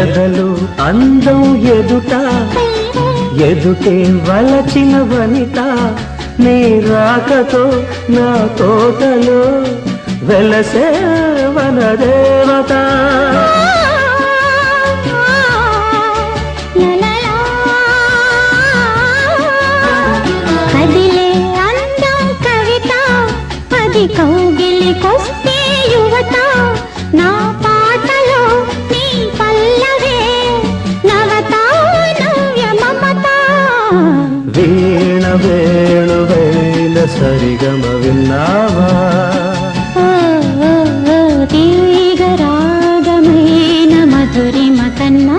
ఎదలు అందం ఎదుట ఎదుటే వలచిన వనిత. నీ రాకతో నా తోటలో వెలసే వనదేవత. కదిలే అందం కవిత పది కౌగిలి వీణ వేణు వేల సరిగమ విన్నావా తీగ రాగమైన మధురిమ కన్నా